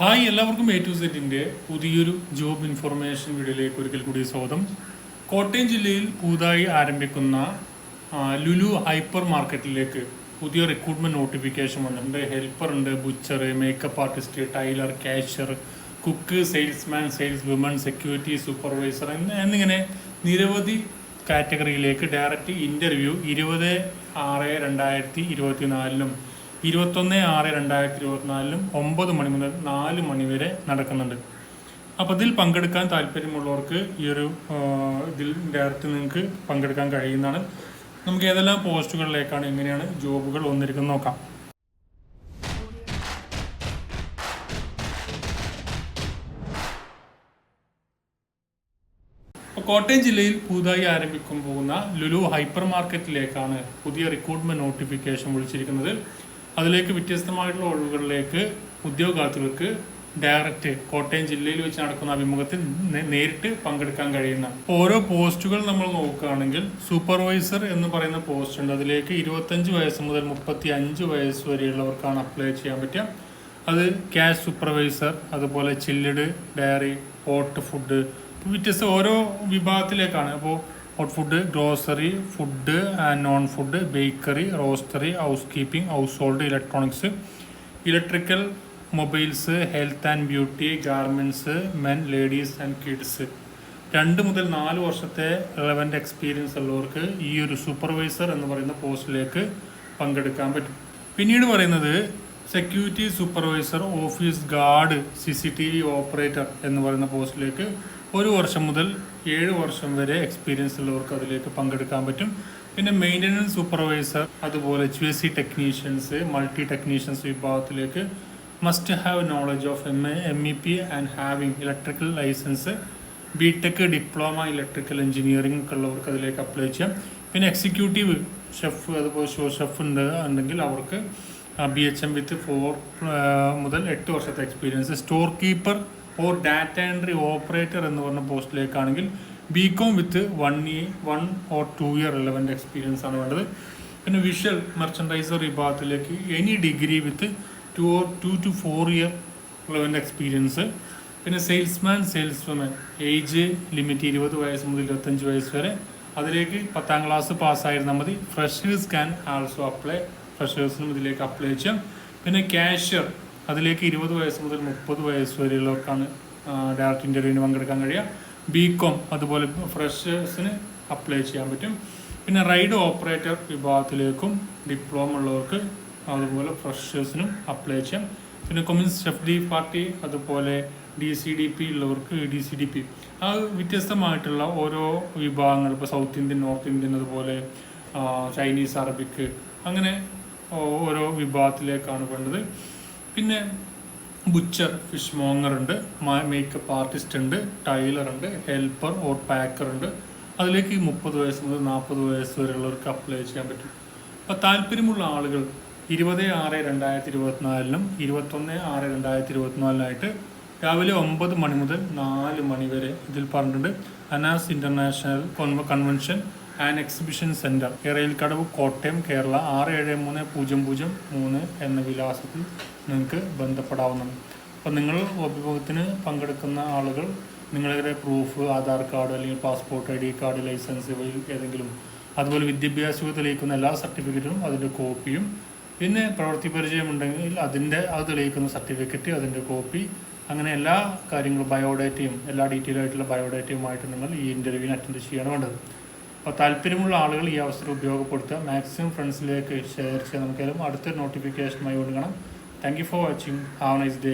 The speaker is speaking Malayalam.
ഹായ് എല്ലാവർക്കും എ ടു സെറ്റിന്റെ പുതിയൊരു ജോബ് ഇൻഫർമേഷൻ വീഡിയോയിലേക്ക് ഒരിക്കൽ കൂടി സ്വാഗതം. കോട്ടയം ജില്ലയിൽ പുതുതായി ആരംഭിക്കുന്ന ലുലു ഹൈപ്പർ മാർക്കറ്റിലേക്ക് പുതിയ റിക്രൂട്ട്മെന്റ് നോട്ടിഫിക്കേഷൻ വന്നിട്ടുണ്ട്. ഹെൽപ്പർ ഉണ്ട് butcher makeup artist tailor cashier cook salesman sales woman security supervisor എന്നിങ്ങനെ നിരവധി കാറ്റഗറിയിലേക്ക് ഡയറക്റ്റ് ഇന്റർവ്യൂ ഇരുപത് ആറ് രണ്ടായിരത്തി ഇരുപത്തി നാലിലും ഇരുപത്തൊന്ന് ആറ് രണ്ടായിരത്തി ഇരുപത്തിനാലിലും ഒമ്പത് മണി മുതൽ നാല് മണി വരെ നടക്കുന്നുണ്ട്. അപ്പോൾ ഇതിൽ പങ്കെടുക്കാൻ താല്പര്യമുള്ളവർക്ക് ഈ ഒരു ഇതിൽ ഡയറക്റ്റ് നിങ്ങൾക്ക് പങ്കെടുക്കാൻ കഴിയുന്നതാണ്. നമുക്ക് ഏതെല്ലാം പോസ്റ്റുകളിലേക്കാണ് എങ്ങനെയാണ് ജോബുകൾ വന്നിരിക്കുന്നത് നോക്കാം. കോട്ടയം ജില്ലയിൽ പുതുതായി ആരംഭിക്കാൻ പോകുന്ന ലുലു ഹൈപ്പർ മാർക്കറ്റിലേക്കാണ് പുതിയ റിക്രൂട്ട്മെന്റ് നോട്ടിഫിക്കേഷൻ വിളിച്ചിരിക്കുന്നത്. അതിലേക്ക് വ്യത്യസ്തമായിട്ടുള്ള ഒഴിവുകളിലേക്ക് ഉദ്യോഗാർത്ഥികൾക്ക് ഡയറക്റ്റ് കോട്ടയം ജില്ലയിൽ വെച്ച് നടക്കുന്ന അഭിമുഖത്തിൽ നേരിട്ട് പങ്കെടുക്കാൻ കഴിയുന്ന ഓരോ പോസ്റ്റുകൾ നമ്മൾ നോക്കുകയാണെങ്കിൽ സൂപ്പർവൈസർ എന്ന് പറയുന്ന പോസ്റ്റ് ഉണ്ട്. അതിലേക്ക് ഇരുപത്തഞ്ച് വയസ്സ് മുതൽ മുപ്പത്തി അഞ്ച് വയസ്സ് വരെയുള്ളവർക്കാണ് അപ്ലൈ ചെയ്യാൻ പറ്റുക. അത് ക്യാഷ് സൂപ്പർവൈസർ അതുപോലെ ചില്ലഡ് ഡയറി ഹോട്ട് ഫുഡ് വ്യത്യസ്ത ഓരോ വിഭാഗത്തിലേക്കാണ്. അപ്പോൾ hot food grocery food and non food bakery roastery house keeping house hold electronics electrical mobiles health and beauty garments men ladies and kids രണ്ട് മുതൽ നാല് വർഷത്തെ റിലവന്റ് എക്സ്പീരിയൻസ് ഉള്ളവർക്ക് ഈ ഒരു സൂപ്പർവൈസർ എന്ന് പറയുന്ന പോസ്റ്റിലേക്ക് പങ്കെടുക്കാൻ പറ്റും. പിന്നീട് പറയുന്നത് security supervisor office guard C C T V operator എന്ന് പറയുന്ന പോസ്റ്റിലേക്ക് ഒരു വർഷം മുതൽ ഏഴ് വർഷം വരെ എക്സ്പീരിയൻസ് ഉള്ളവർക്ക് അതിലേക്ക് പങ്കെടുക്കാൻ പറ്റും. പിന്നെ മെയിന്റനൻസ് സൂപ്പർവൈസർ അതുപോലെ H V C technicians multi technicians വിഭാഗത്തിലേക്ക് must have knowledge of M A M E P and having electrical licence B tech diploma electrical engineering ഒക്കെ ഉള്ളവർക്ക് അതിലേക്ക് അപ്ലൈ ചെയ്യാം. പിന്നെ എക്സിക്യൂട്ടീവ് ഷെഫ് അതുപോലെ ഷോ ഷെഫ് ഉണ്ട് ഉണ്ടെങ്കിൽ അവർക്ക് B H M with four മുതൽ എട്ട് വർഷത്തെ experience store keeper or data entry operator എന്ന് പറഞ്ഞ പോസ്റ്റിലേക്കാണെങ്കിൽ B com with one year one or two year relevant experience ആണ് വേണ്ടത്. പിന്നെ വിഷ്വൽ മെർച്ചൻഡൈസർ വിഭാഗത്തിലേക്ക് any degree with two or two to four year relevant experience പിന്നെ salesman sales woman age limit ഇരുപത് വയസ്സ് മുതൽ ഇരുപത്തഞ്ച് വയസ്സ് വരെ. അതിലേക്ക് പത്താം ക്ലാസ് പാസ്സായിരുന്നാൽ മതി. ഫ്രഷേഴ്സ് ക്യാൻ ആൾസോ അപ്ലൈ ഫ്രഷേഴ്സിനും ഇതിലേക്ക് അപ്ലൈ ചെയ്യാം. പിന്നെ ക്യാഷ്യർ അതിലേക്ക് ഇരുപത് വയസ്സ് മുതൽ മുപ്പത് വയസ്സ് വരെയുള്ളവർക്കാണ് ഡയറക്റ്റ് ഇന്റർവ്യൂവിന് പങ്കെടുക്കാൻ കഴിയുക. ബി കോം അതുപോലെ ഫ്രഷേഴ്സിന് അപ്ലൈ ചെയ്യാൻ പറ്റും. പിന്നെ റൈഡ് ഓപ്പറേറ്റർ വിഭാഗത്തിലേക്കും ഡിപ്ലോമ ഉള്ളവർക്ക് അതുപോലെ ഫ്രഷേഴ്സിനും അപ്ലൈ ചെയ്യാം. പിന്നെ കമ്മ്യൂണിസ്റ്റ് ഷെഫ് ഡി പാർട്ടി അതുപോലെ ഡി സി ഡി പി ഉള്ളവർക്ക് ഡി സി ഡി പി ആ വ്യത്യസ്തമായിട്ടുള്ള ഓരോ വിഭാഗങ്ങൾ ഇപ്പോൾ സൗത്ത് ഇന്ത്യൻ നോർത്ത് ഇന്ത്യൻ അതുപോലെ ചൈനീസ് അറബിക്ക് അങ്ങനെ ഓരോ വിഭാഗത്തിലേക്കാണ് വേണ്ടത് പിന്നെ ബുച്ചർ ഫിഷ് മോങ്ങർ ഉണ്ട് മേക്കപ്പ് ആർട്ടിസ്റ്റ് ഉണ്ട് ടൈലർ ഉണ്ട് ഹെൽപ്പർ ഓർ പാക്കർ ഉണ്ട്. അതിലേക്ക് മുപ്പത് വയസ്സ് മുതൽ നാൽപ്പത് വയസ്സ് വരെയുള്ളവർക്ക് അപ്ലൈ ചെയ്യാൻ പറ്റും. അപ്പോൾ താല്പര്യമുള്ള ആളുകൾ ഇരുപത് ആറ് രണ്ടായിരത്തി ഇരുപത്തിനാലിനും ഇരുപത്തൊന്ന് ആറ് രണ്ടായിരത്തി ഇരുപത്തിനാലിനായിട്ട് രാവിലെ ഒമ്പത് മണി മുതൽ നാല് മണി വരെ ഇതിൽ പറഞ്ഞിട്ടുണ്ട്. Anas international കോൺവ convention and exhibition centre Irayilkadavu Kottayam Kerala ആറ് ഏഴ് മൂന്ന് പൂജ്യം പൂജ്യം മൂന്ന് എന്ന വിലാസത്തിൽ നിങ്ങൾക്ക് ബന്ധപ്പെടാവുന്നതാണ്. അപ്പോൾ നിങ്ങൾ അഭിമുഖത്തിന് പങ്കെടുക്കുന്ന ആളുകൾ നിങ്ങളുടെ പ്രൂഫ് ആധാർ കാർഡ് അല്ലെങ്കിൽ passport I D card licence ഏതെങ്കിലും അതുപോലെ വിദ്യാഭ്യാസ തെളിയിക്കുന്ന എല്ലാ സർട്ടിഫിക്കറ്റും അതിന്റെ കോപ്പിയും പിന്നെ പ്രവൃത്തി പരിചയം ഉണ്ടെങ്കിൽ അതിന്റെ അത് തെളിയിക്കുന്ന സർട്ടിഫിക്കറ്റ് അതിന്റെ കോപ്പി അങ്ങനെ എല്ലാ കാര്യങ്ങളും ബയോഡേറ്റയും എല്ലാ ഡീറ്റെയിൽ ആയിട്ടുള്ള ബയോഡേറ്റയുമായിട്ട് നിങ്ങൾ ഈ ഇന്റർവ്യൂവിന് അറ്റൻഡ് ചെയ്യണം വേണ്ടത്. അപ്പോൾ താല്പര്യമുള്ള ആളുകൾ ഈ അവസരം ഉപയോഗപ്പെടുത്തുക. മാക്സിമം ഫ്രണ്ട്സിലേക്ക് ഷെയർ ചെയ്യാൻ നമുക്കെല്ലാം അടുത്തൊരു നോട്ടിഫിക്കേഷനുമായി കൊടുക്കണം thank you for watching have nice day